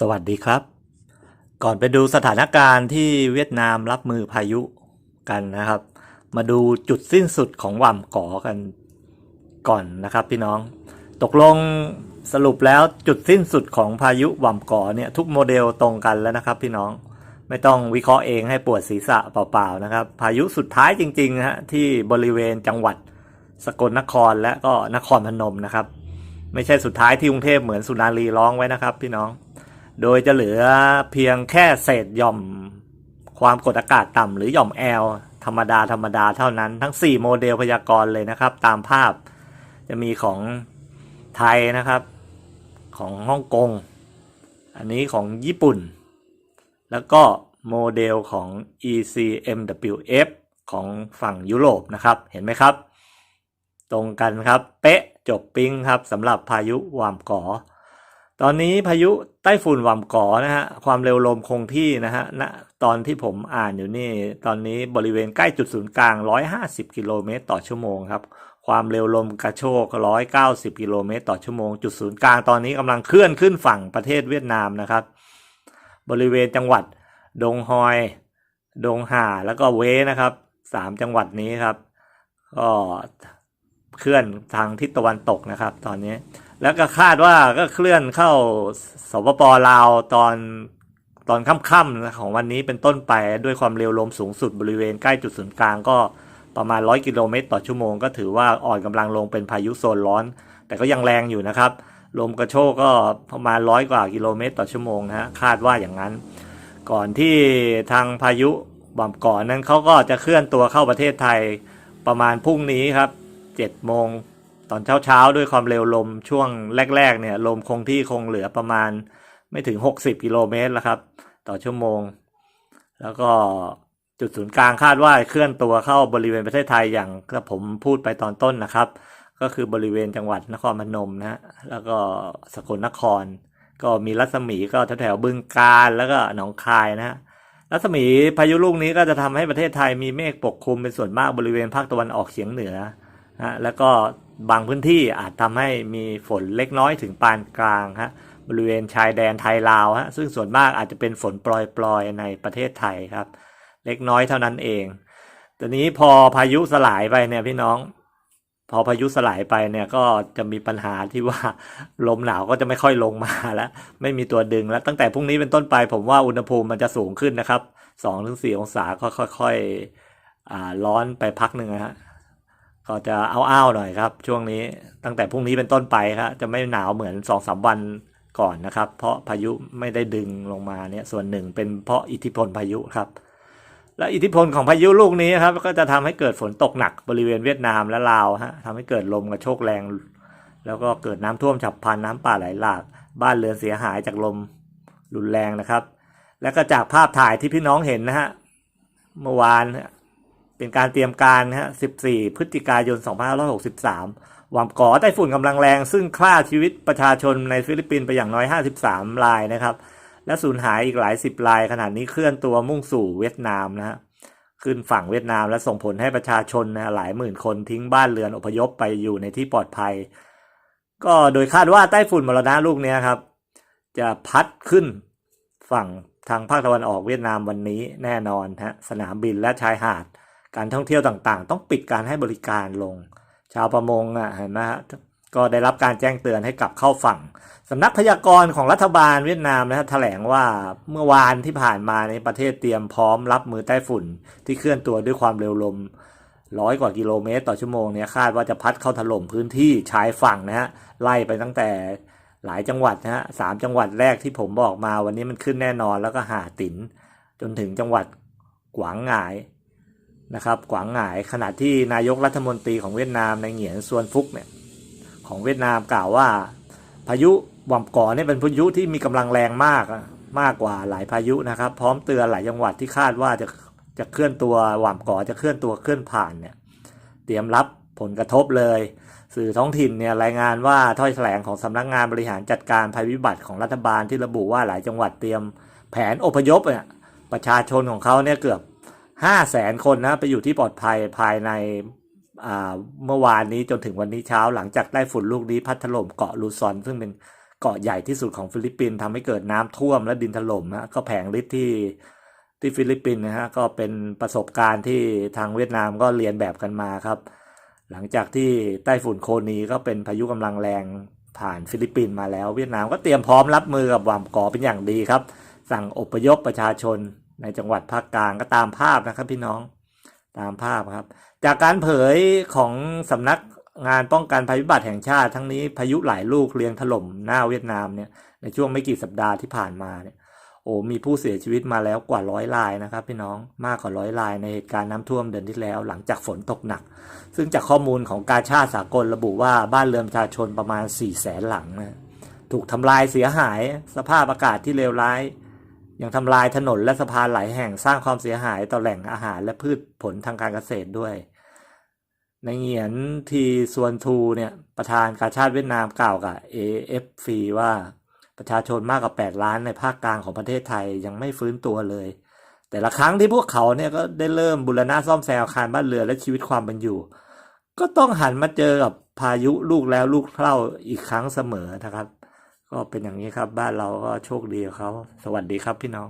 สวัสดีครับ ก่อนไปดูสถานการณ์ที่เวียดนามรับมือพายุกันนะครับ มาดูจุดสิ้นสุดของหว่ำก่อกันก่อนนะครับพี่น้อง ตกลงสรุปแล้วจุดสิ้นสุดของพายุหว่ำก่อเนี่ยทุกโมเดลตรงกันแล้วนะครับพี่น้องไม่ต้องวิเคราะห์เองให้ปวดศีรษะเปล่าๆนะครับ พายุสุดท้ายจริงๆฮะที่บริเวณจังหวัดสกลนครและก็นครพนมนะครับ ไม่ใช่สุดท้ายที่กรุงเทพเหมือนสุนารีร้องไว้นะครับ พี่น้อง โดยจะเหลือเพียงแค่เศษหย่อมความกดอากาศต่ำหรือหย่อมแอลธรรมดาธรรมดาเท่านั้นทั้ง 4 โมเดลพยากรณ์เลยนะครับ ตามภาพจะมีของไทยนะครับ ของฮ่องกง อันนี้ของญี่ปุ่น แล้วก็โมเดลของ ECMWF ของฝั่งยุโรปนะครับ เห็นไหมครับ ตรงกันครับ เป๊ะจบปิ้งครับสำหรับพายุวามก่อ ตอนนี้พายุไต้ฝุ่นหว่ำก่อนะฮะความเร็วลมคงที่นะฮะณตอนที่ผมอ่านอยู่นี่ ตอนนี้บริเวณใกล้จุดศูนย์กลาง 150 กิโลเมตรต่อชั่วโมงครับ ความเร็วลมกระโชก 190 กิโลเมตรต่อชั่วโมง จุดศูนย์กลางตอนนี้กำลังเคลื่อนขึ้นฝั่งประเทศเวียดนามนะครับ บริเวณจังหวัด ดงฮอย ดงห่าแล้วก็เวนะครับสามจังหวัดนี้ครับก็เคลื่อนทางทิศตะวันตกนะครับ ตอนนี้ แล้วก็คาดว่าก็เคลื่อนเข้าสปปลาวตอนตอนค่ำๆของวันนี้เป็นต้นไปด้วยความเร็วลมสูงสุดบริเวณใกล้จุดศูนย์กลางก็ประมาณ 100 กิโลเมตรต่อชั่วโมงก็ถือว่าอ่อนกำลังลงเป็นพายุโซนร้อน แต่ก็ยังแรงอยู่นะครับ ลมกระโชกก็ประมาณร้อยกว่ากิโลเมตรต่อชั่วโมงนะฮะคาดว่าอย่างนั้น ก่อนที่ทางพายุบ่มก่อนนั้นเขาก็จะเคลื่อนตัวเข้าประเทศไทยประมาณพรุ่งนี้ครับ7โมง ตอนเช้าๆ ด้วยความเร็วลมช่วงแรก ๆ เนี่ย ลมคงที่คงเหลือประมาณไม่ถึง 60 กิโลเมตรแล้วครับ ต่อชั่วโมง แล้วก็จุดศูนย์กลางคาดว่าเคลื่อนตัวเข้าบริเวณประเทศไทยอย่างที่ผมพูดไปตอนต้นนะครับ ก็คือบริเวณจังหวัดนครพนมนะฮะแล้วก็สกลนคร ก็มีรัศมีก็แถวๆบึงกาฬแล้วก็หนองคายนะฮะรัศมีพายุลูกนี้ก็จะทำให้ประเทศไทยมีเมฆปกคลุมเป็นส่วนมากบริเวณภาคตะวันออกเฉียงเหนือนะฮะแล้วก็ บางพื้นที่อาจทำให้มีฝนเล็กน้อยถึงปานกลางฮะบริเวณชายแดนไทยลาวฮะซึ่งส่วนมากอาจจะเป็นฝนปลอยๆในประเทศไทยครับ เล็กน้อยเท่านั้นเองตอนนี้พอพายุสลายไปเนี่ยพี่น้อง พอพายุสลายไปเนี่ยก็จะมีปัญหาที่ว่าลมหนาวก็จะไม่ค่อยลงมาแล้ว ไม่มีตัวดึงแล้วตั้งแต่พรุ่งนี้เป็นต้นไปผมว่าอุณหภูมิมันจะสูงขึ้นนะครับสองถึงสี่องศาก็ค่อยๆร้อนไปพักหนึ่งนะฮะ ก็จะเอาอ้าวๆหน่อยครับ ช่วงนี้ตั้งแต่พรุ่งนี้เป็นต้นไปครับจะไม่หนาวเหมือนสองสามวันก่อนนะครับ เพราะพายุไม่ได้ดึงลงมาเนี่ยส่วนหนึ่งเป็นเพราะอิทธิพลพายุครับ และอิทธิพลของพายุลูกนี้ครับ ก็จะทำให้เกิดฝนตกหนักบริเวณเวียดนามและลาวฮะทำให้เกิดลมกระโชกแรง แล้วก็เกิดน้ำท่วมฉับพลันน้ำป่าไหลหลาก บ้านเรือนเสียหายจากลมรุนแรงนะครับ แล้วก็จากภาพถ่ายที่พี่น้องเห็นนะฮะเมื่อวาน เป็นการเตรียมการนะฮะ 14 พฤศจิกายน 2563 หวามก่อไต้ฝุ่นกำลังแรง ซึ่งฆ่าชีวิตประชาชนในฟิลิปปินส์ไปอย่างน้อย 53 รายนะครับ และสูญหายอีกหลายสิบราย ขณะนี้เคลื่อนตัวมุ่งสู่เวียดนามนะฮะ ขึ้นฝั่งเวียดนามและส่งผลให้ประชาชนนะหลายหมื่นคนทิ้งบ้านเรือนอพยพไปอยู่ในที่ปลอดภัย ก็โดยคาดว่าไต้ฝุ่นมรณะลูกนี้ครับ จะพัดขึ้นฝั่งทางภาคตะวันออกเวียดนามวันนี้แน่นอนฮะ สนามบินและชายหาด การท่องเที่ยวต่างๆ ต้องปิดการให้บริการลง ชาวประมงอะเห็นไหมฮะก็ได้รับการแจ้งเตือนให้กลับเข้าฝั่งสำนักพยากรณ์ของรัฐบาลเวียดนามนะฮะแถลงว่าเมื่อวานที่ผ่านมาในประเทศเตรียมพร้อมรับมือไต้ฝุ่นที่เคลื่อนตัวด้วยความเร็วลมร้อยกว่ากิโลเมตร ต่อชั่วโมงเนี่ยคาดว่าจะพัดเข้าถล่มพื้นที่ชายฝั่งนะฮะไล่ไปตั้งแต่หลายจังหวัดนะฮะสามจังหวัดแรกที่ผมบอกมาวันนี้มันขึ้นแน่นอนแล้วก็หาตินจนถึงจังหวัดกวางหงาย นะครับกวางหงายขณะที่นายกรัฐมนตรีของเวียดนามในเหงียนซวนฟุกเนี่ยของเวียดนามกล่าวว่า พายุหว่ำก่อเนี่ยเป็นพายุที่มีกำลังแรงมากมากกว่าหลายพายุนะครับ พร้อมเตือนหลายจังหวัดที่คาดว่าจะจะเคลื่อนตัวหว่ำก่อจะเคลื่อนตัวเคลื่อนผ่านเนี่ยเตรียมรับผลกระทบเลย สื่อท้องถิ่นเนี่ยรายงานว่าถ้อยแถลงของสำนักงานบริหารจัดการภัยพิบัติของรัฐบาลที่ระบุว่าหลายจังหวัดเตรียมแผนอพยพเนี่ยประชาชนของเขาเนี่ยเกือบ ห้าแสนคนนะไปอยู่ที่ปลอดภัยภายในเมื่อวานนี้จนถึงวันนี้เช้าหลังจากได้ฝุ่นลูกนี้พัดถล่มเกาะลูซอน ซึ่งเป็นเกาะใหญ่ที่สุดของฟิลิปปินส์ทำให้เกิดน้ำท่วมและดินถล่มนะก็แผงฤทธิ์ที่ที่ฟิลิปปินส์นะฮะก็เป็นประสบการณ์ที่ทางเวียดนามก็เรียนแบบกันมาครับ หลังจากที่ไต้ฝุ่นโคนีก็เป็นพายุกำลังแรงผ่านฟิลิปปินส์มาแล้ว เวียดนามก็เตรียมพร้อมรับมือกับหวามก่อเป็นอย่างดีครับ สั่งอพยพประชาชน ในจังหวัดภาคกลางก็ตามภาพนะครับพี่น้องตามภาพครับ จากการเผยของสำนักงานป้องกันภัยพิบัติแห่งชาติทั้งนี้พายุหลายลูกเรียงถล่มหน้าเวียดนามเนี่ยในช่วงไม่กี่สัปดาห์ที่ผ่านมาเนี่ยโอ้มีผู้เสียชีวิตมาแล้วกว่าร้อยรายนะครับ พี่น้องมากกว่าร้อยรายในเหตุการณ์น้ำท่วมเดือนที่แล้ว หลังจากฝนตกหนัก ซึ่งจากข้อมูลของการชาติสากลระบุว่าบ้านเรือนประชาชนประมาณ4ี่แสนหลังนะถูกทำลายเสียหาย สภาพอากาศที่เลวร้าย ยังทำลายถนนและสะพานหลายแห่งสร้างความเสียหายต่อแหล่งอาหารและพืชผลทางการเกษตรด้วย ในเหงียนทีซวนทูเนี่ยประธานการชาติเวียดนามกล่าวกับ AFP ว่าประชาชนมากกว่า 8 ล้านในภาคกลางของประเทศไทยยังไม่ฟื้นตัวเลย แต่ละครั้งที่พวกเขาเนี่ยก็ได้เริ่มบูรณะซ่อมแซมอาคารบ้านเรือนและชีวิตความเป็นอยู่ ก็ต้องหันมาเจอกับพายุลูกแล้วลูกเล่าอีกครั้งเสมอนะครับ ก็เป็นอย่างนี้ครับ บ้านเราก็โชคดีกับเขาสวัสดีครับพี่น้อง